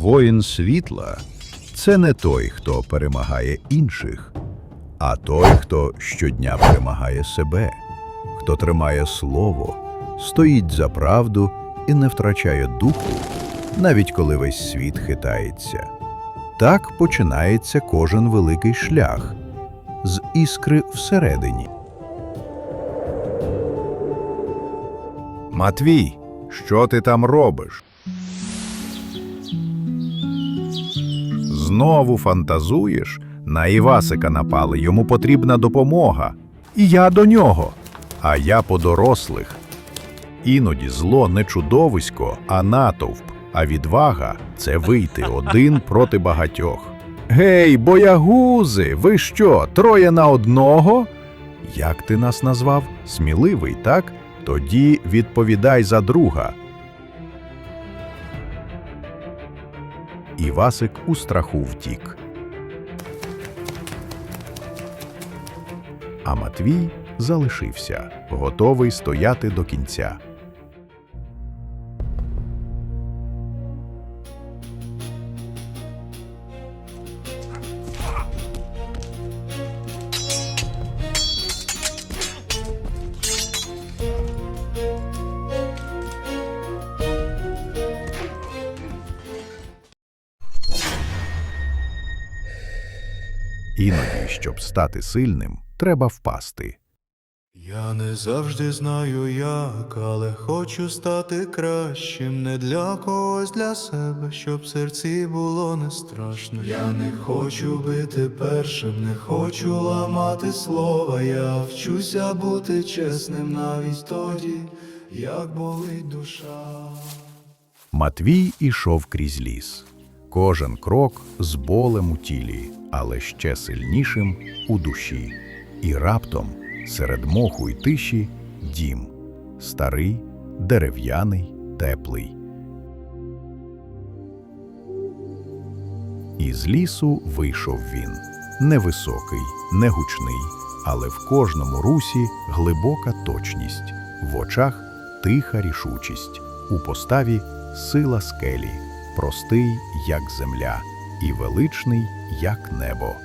Воїн світла це не той, хто перемагає інших, а той, хто щодня перемагає себе, хто тримає слово, стоїть за правду і не втрачає духу, навіть коли весь світ хитається. Так починається кожен великий шлях з іскри всередині. Матвій, що ти там робиш? Знову фантазуєш? На Івасика напали, йому потрібна допомога. І я до нього, а я по дорослих. Іноді зло не чудовисько, а натовп, а відвага це вийти один проти багатьох. Гей, боягузи, ви що, троє на одного? Як ти нас назвав? Сміливий, так? Тоді відповідай за друга. Івасик у страху втік. А Матвій залишився, готовий стояти до кінця. Іноді, щоб стати сильним, треба впасти. Я не завжди знаю як, але хочу стати кращим. Не для когось для себе, щоб серці було не страшно. Я не хочу бити першим, не хочу ламати слова. Я вчуся бути чесним навіть тоді, як болить душа. Матвій ішов крізь ліс. Кожен крок з болем у тілі, але ще сильнішим у душі. І раптом, серед моху й тиші, дім. Старий, дерев'яний, теплий. Із лісу вийшов він. Невисокий, не гучний, але в кожному русі глибока точність, в очах тиха рішучість, у поставі сила скелі, простий, як земля, і величний, як небо.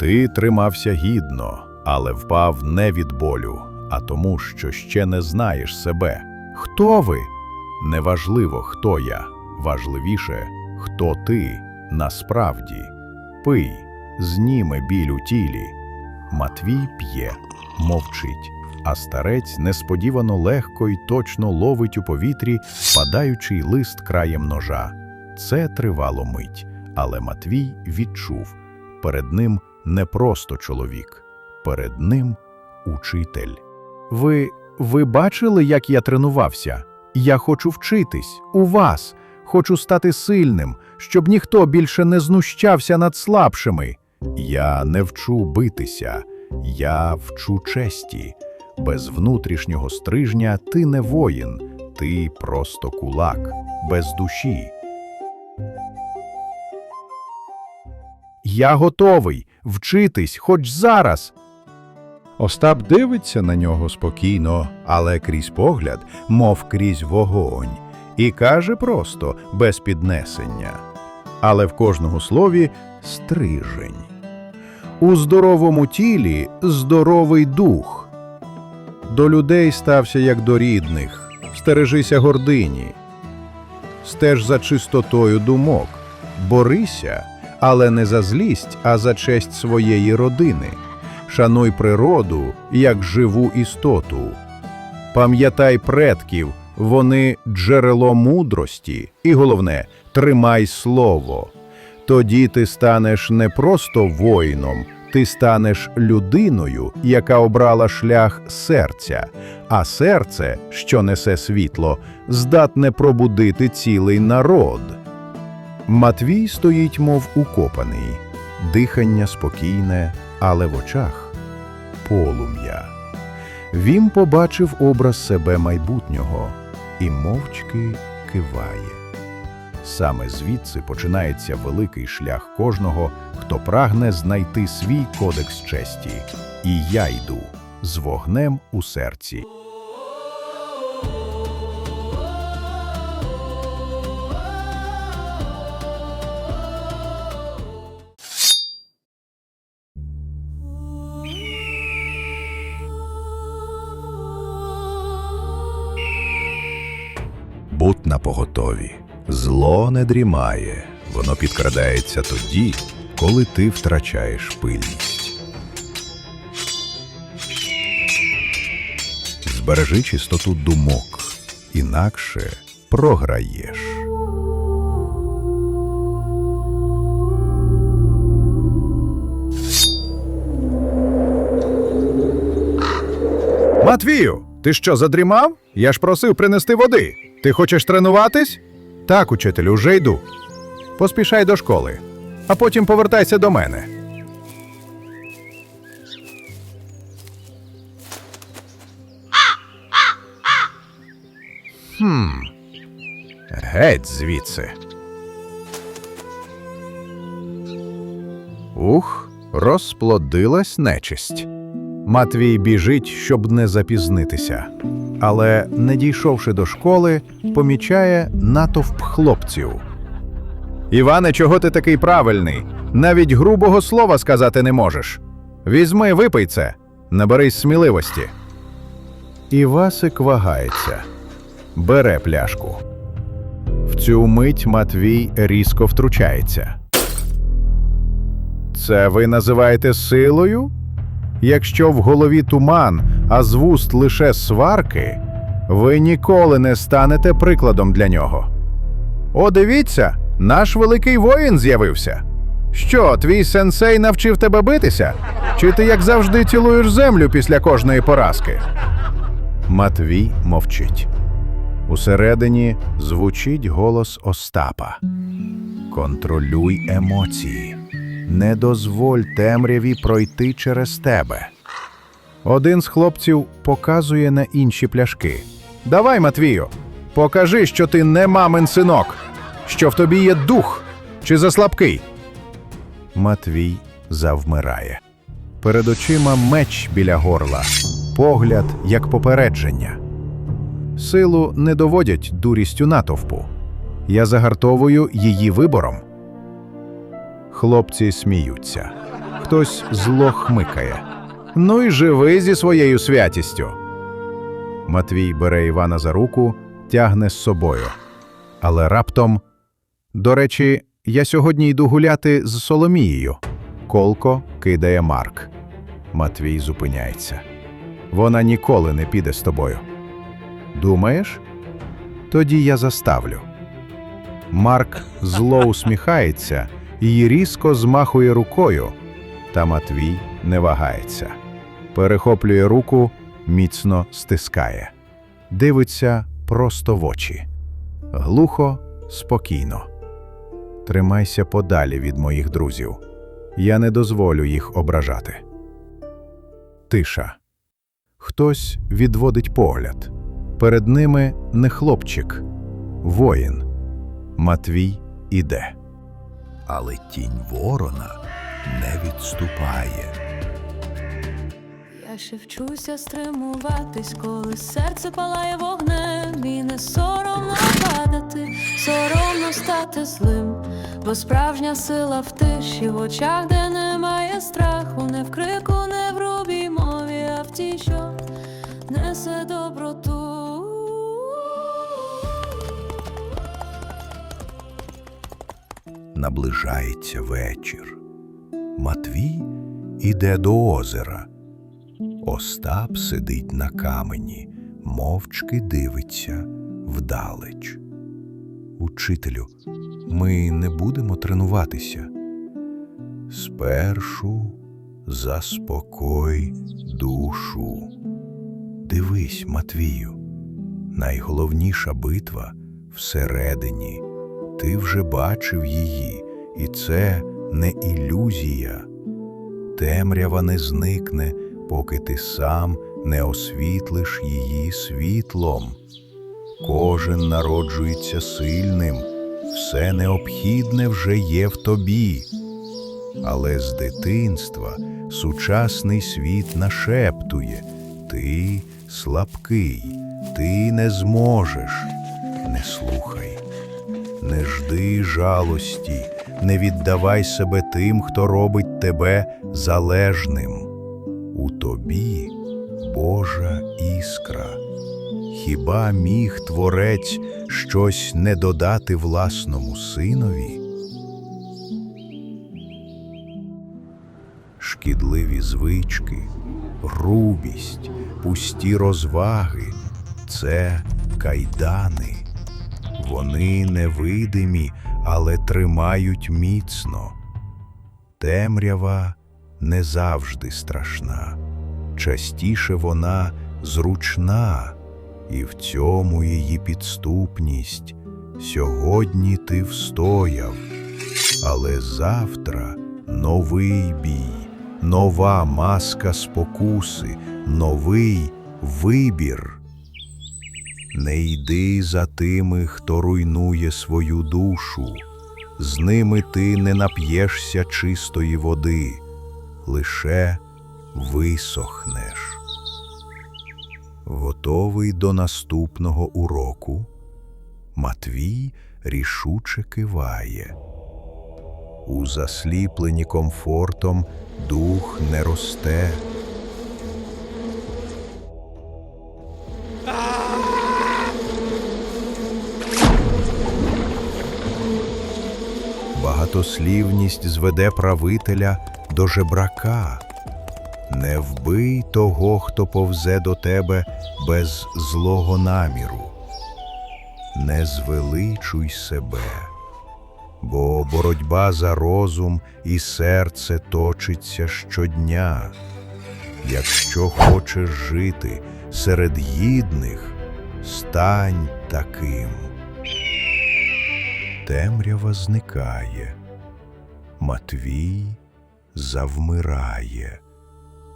Ти тримався гідно, але впав не від болю, а тому, що ще не знаєш себе. Хто ви? Неважливо, хто я, важливіше, хто ти насправді. Пий, зніме біль у тілі. Матвій п'є, мовчить, а старець несподівано легко й точно ловить у повітрі падаючий лист краєм ножа. Це тривало мить, але Матвій відчув перед ним не просто чоловік, перед ним учитель. Ви, ви бачили, як я тренувався? Я хочу вчитись у вас, хочу стати сильним, щоб ніхто більше не знущався над слабшими. Я не вчу битися, я вчу честі. Без внутрішнього стрижня ти не воїн, ти просто кулак, без душі. Я готовий вчитись хоч зараз. Остап дивиться на нього спокійно, але крізь погляд, мов крізь вогонь, і каже просто без піднесення. Але в кожному слові стрижень. У здоровому тілі здоровий дух. До людей стався як до рідних, стережися гордині. Стеж за чистотою думок, борися, але не за злість, а за честь своєї родини. Шануй природу як живу істоту. Пам'ятай предків, вони джерело мудрості, і головне, тримай слово. Тоді ти станеш не просто воїном, ти станеш людиною, яка обрала шлях серця, а серце, що несе світло, здатне пробудити цілий народ. Матвій стоїть, мов укопаний, дихання спокійне, але в очах полум'я. Він побачив образ себе майбутнього і мовчки киває. Саме звідси починається великий шлях кожного, хто прагне знайти свій кодекс честі. І я йду з вогнем у серці. На поготові. Зло не дрімає, воно підкрадається тоді, коли ти втрачаєш пильність. Збережи чистоту думок, інакше програєш. Матвію, ти що, задрімав? Я ж просив принести води. Ти хочеш тренуватись? Так, учителю, вже йду. Поспішай до школи, а потім повертайся до мене. Хм. Геть звідси. Ух, розплодилась нечисть. Матвій біжить, щоб не запізнитися. Але, не дійшовши до школи, помічає натовп хлопців. Іване, чого ти такий правильний? Навіть грубого слова сказати не можеш. Візьми, випий це, наберись сміливості. Івасик вагається, бере пляшку. В цю мить Матвій різко втручається. Це ви називаєте силою? Якщо в голові туман, а з вуст лише сварки, ви ніколи не станете прикладом для нього. О, дивіться, наш великий воїн з'явився. Що, твій сенсей навчив тебе битися? Чи ти, як завжди, цілуєш землю після кожної поразки? Матвій мовчить. Усередині звучить голос Остапа. Контролюй емоції. Не дозволь темряві пройти через тебе. Один з хлопців показує на інші пляшки. Давай, Матвію, покажи, що ти не мамин синок, що в тобі є дух чи заслабкий. Матвій завмирає. Перед очима меч біля горла, погляд як попередження. Силу не доводять дурістю натовпу. Я загартовую її вибором. Хлопці сміються. Хтось зло хмикає. Ну й живи зі своєю святістю. Матвій бере Івана за руку, тягне з собою. Але раптом. До речі, я сьогодні йду гуляти з Соломією. Колко кидає Марк. Матвій зупиняється. Вона ніколи не піде з тобою. Думаєш? Тоді я заставлю. Марк зло усміхається і різко змахує рукою, та Матвій не вагається. Перехоплює руку, міцно стискає, дивиться просто в очі. Глухо, спокійно. Тримайся подалі від моїх друзів. Я не дозволю їх ображати. Тиша. Хтось відводить погляд. Перед ними не хлопчик, воїн. Матвій іде. Але тінь ворона не відступає. Я ще вчуся стримуватись, коли серце палає вогнем, і не соромно падати, соромно стати злим, бо справжня сила в тиші, в очах, де немає страху, не в крику, не в грубій мові, а в тій, що Наближається вечір. Матвій іде до озера. Остап сидить на камені, мовчки дивиться вдалеч. Учителю, ми не будемо тренуватися. Спершу заспокой душу. Дивись, Матвію, найголовніша битва всередині. Ти вже бачив її, і це не ілюзія. Темрява не зникне, поки ти сам не освітлиш її світлом. Кожен народжується сильним, все необхідне вже є в тобі. Але з дитинства сучасний світ нашептує ти слабкий, ти не зможеш. Не слухай, не жди жалості, не віддавай себе тим, хто робить тебе залежним. У тобі Божа іскра. Хіба міг творець щось не додати власному синові? Шкідливі звички, грубість, пусті розваги це кайдани. Вони невидимі, але тримають міцно. Темрява не завжди страшна, частіше вона зручна, і в цьому її підступність. Сьогодні ти встояв, але завтра новий бій, нова маска спокуси, новий вибір. Не йди за тими, хто руйнує свою душу, з ними ти не нап'єшся чистої води, лише висохнеш. Готовий до наступного уроку, Матвій рішуче киває. У засліплені комфортом дух не росте. Багатослівність зведе правителя до жебрака. Не вбий того, хто повзе до тебе без злого наміру. Не звеличуй себе, бо боротьба за розум і серце точиться щодня. Якщо хочеш жити серед гідних, стань таким. Темрява зникає, Матвій завмирає,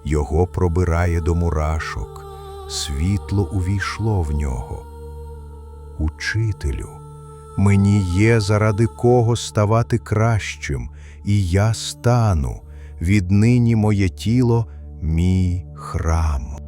його пробирає до мурашок, світло увійшло в нього. Учителю, мені є заради кого ставати кращим, і я стану, віднині моє тіло мій храм.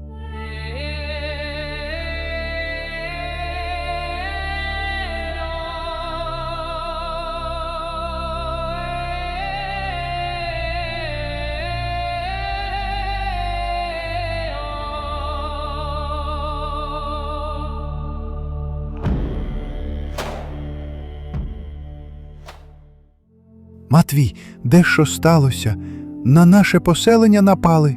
Матвій, де що сталося? На наше поселення напали.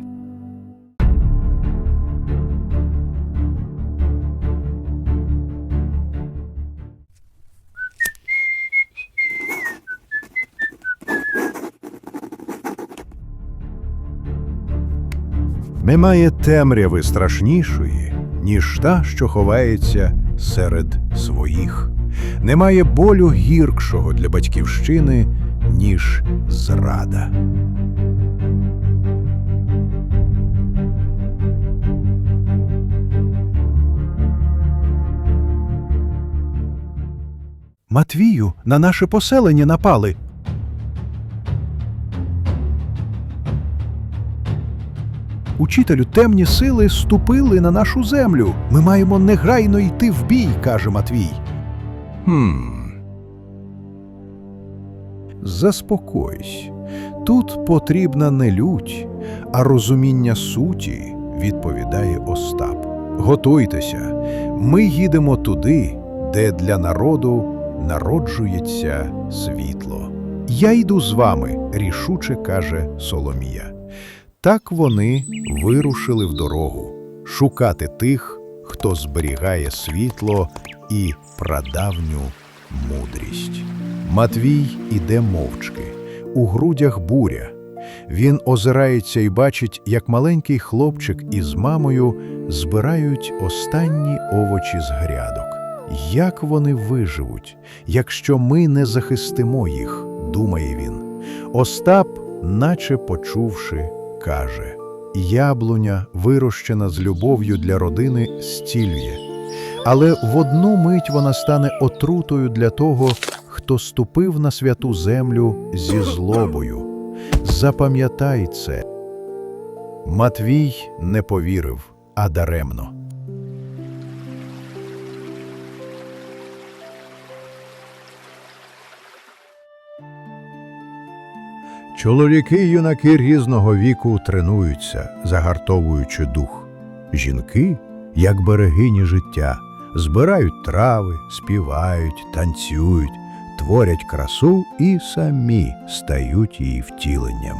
Немає темряви страшнішої, ніж та, що ховається серед своїх. Немає болю гіркшого для батьківщини, ніж зрада. Матвію, на наше поселення напали. Учителю, темні сили ступили на нашу землю. Ми маємо негайно йти в бій, каже Матвій. Хм. Заспокойсь. Тут потрібна не лють, а розуміння суті, відповідає Остап. Готуйтеся, ми їдемо туди, де для народу народжується світло. Я йду з вами, рішуче каже Соломія. Так вони вирушили в дорогу шукати тих, хто зберігає світло і прадавню мудрість. Матвій іде мовчки, у грудях буря. Він озирається і бачить, як маленький хлопчик із мамою збирають останні овочі з грядок. Як вони виживуть, якщо ми не захистимо їх, думає він. Остап, наче почувши, каже: Яблуня, вирощена з любов'ю для родини, стілює. Але в одну мить вона стане отрутою для того, хто ступив на святу землю зі злобою. Запам'ятай це. Матвій не повірив, а даремно. Чоловіки й юнаки різного віку тренуються, загартовуючи дух. Жінки, як берегині життя, збирають трави, співають, танцюють, творять красу і самі стають її втіленням.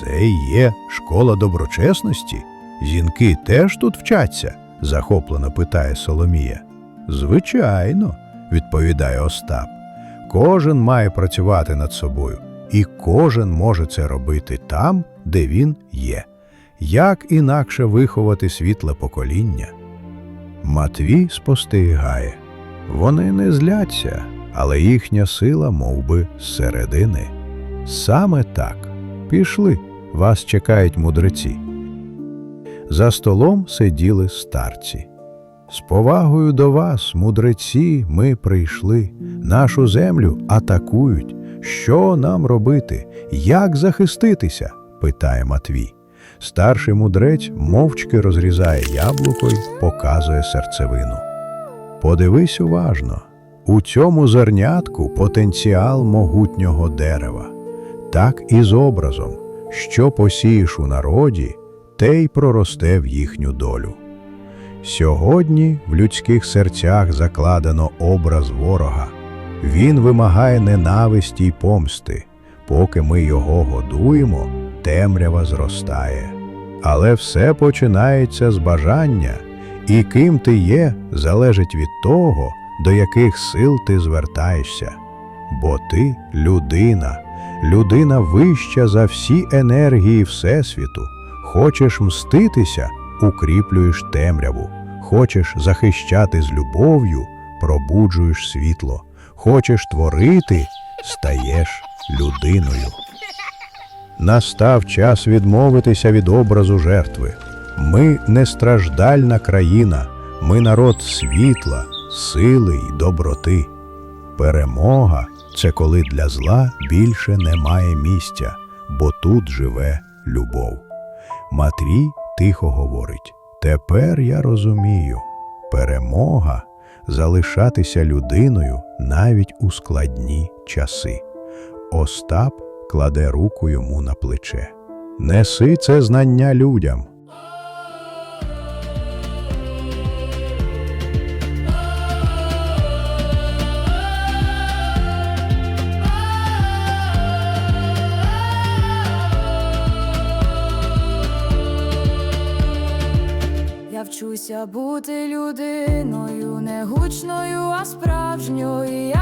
Це є школа доброчесності. Жінки теж тут вчаться? захоплено питає Соломія. Звичайно, відповідає Остап. Кожен має працювати над собою, і кожен може це робити там, де він є. Як інакше виховати світле покоління? Матвій спостерігає. Вони не зляться, але їхня сила мов би, зсередини. Саме так. Пішли, вас чекають мудреці. За столом сиділи старці. З повагою до вас, мудреці, ми прийшли. Нашу землю атакують. Що нам робити? Як захиститися? питає Матвій. Старший мудрець мовчки розрізає яблуко й показує серцевину. Подивись уважно. У цьому зернятку потенціал могутнього дерева. Так і з образом, що посієш у народі, те й проросте в їхню долю. Сьогодні в людських серцях закладено образ ворога. Він вимагає ненависті й помсти. Поки ми його годуємо, темрява зростає. Але все починається з бажання, і ким ти є, залежить від того, до яких сил ти звертаєшся. Бо ти людина, людина вища за всі енергії Всесвіту. Хочеш мститися, укріплюєш темряву. Хочеш захищати з любов'ю, пробуджуєш світло. Хочеш творити, стаєш людиною. Настав час відмовитися від образу жертви. Ми не страждальна країна, ми народ світла, сили й доброти. Перемога це коли для зла більше немає місця, бо тут живе любов. Матрій тихо говорить: Тепер я розумію, перемога залишатися людиною навіть у складні часи. Остап кладе руку йому на плече. Неси це знання людям. Я вчуся бути людиною, не гучною, а справжньою.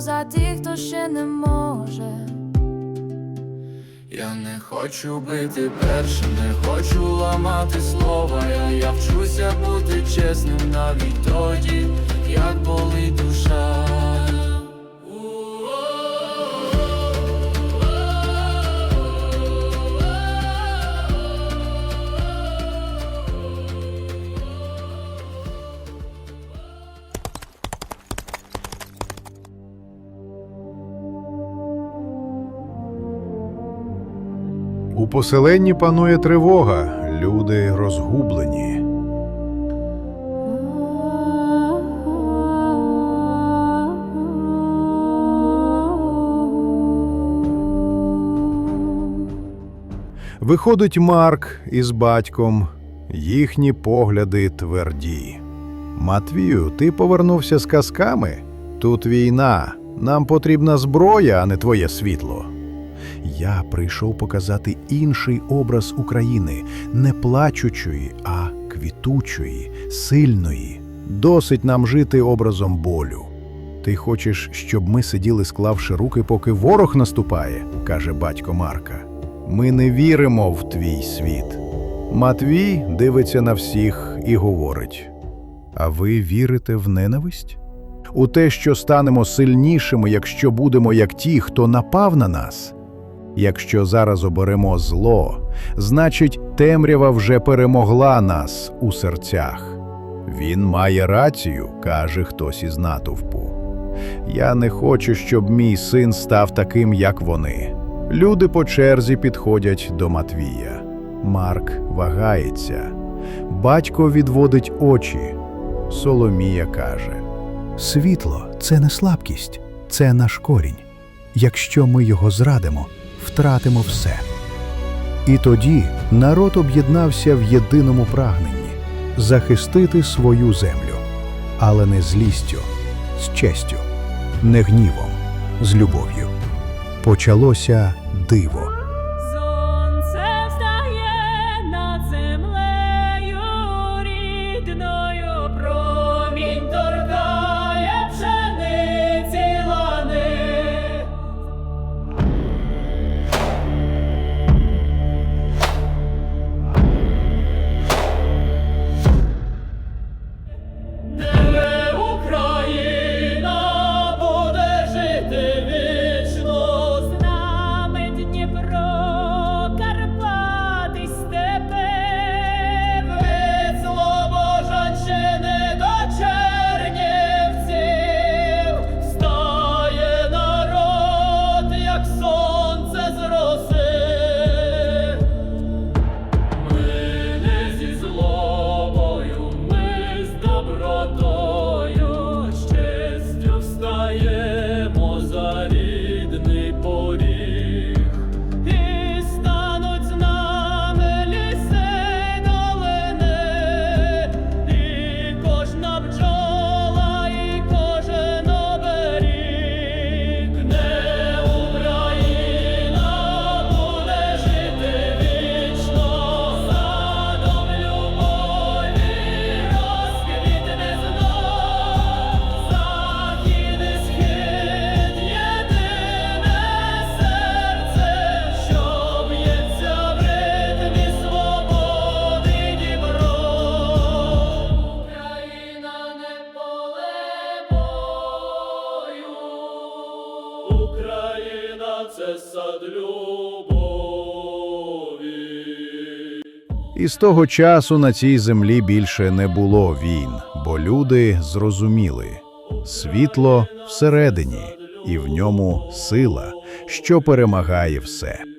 За тих, хто ще не може. Я не хочу бити першим, не хочу ламати слова. Я, я вчуся бути чесним навіть тоді, як болить душа. Поселенні панує тривога, люди розгублені. Виходить Марк із батьком, їхні погляди тверді. Матвію, ти повернувся з казками? Тут війна. Нам потрібна зброя, а не твоє світло. Я прийшов показати інший образ України, не плачучої, а квітучої, сильної. Досить нам жити образом болю. Ти хочеш, щоб ми сиділи, склавши руки, поки ворог наступає, каже батько Марка. Ми не віримо в твій світ. Матвій дивиться на всіх і говорить: А ви вірите в ненависть? У те, що станемо сильнішими, якщо будемо як ті, хто напав на нас? Якщо зараз оберемо зло, значить темрява вже перемогла нас у серцях. Він має рацію, каже хтось із натовпу. Я не хочу, щоб мій син став таким, як вони. Люди по черзі підходять до Матвія. Марк вагається. Батько відводить очі. Соломія каже: Світло це не слабкість, це наш корінь. Якщо ми його зрадимо, втратимо все. І тоді народ об'єднався в єдиному прагненні захистити свою землю, але не злістю, з честю, не гнівом, з любов'ю. Почалося диво. Того часу на цій землі більше не було війн, бо люди зрозуміли світло всередині, і в ньому сила, що перемагає все.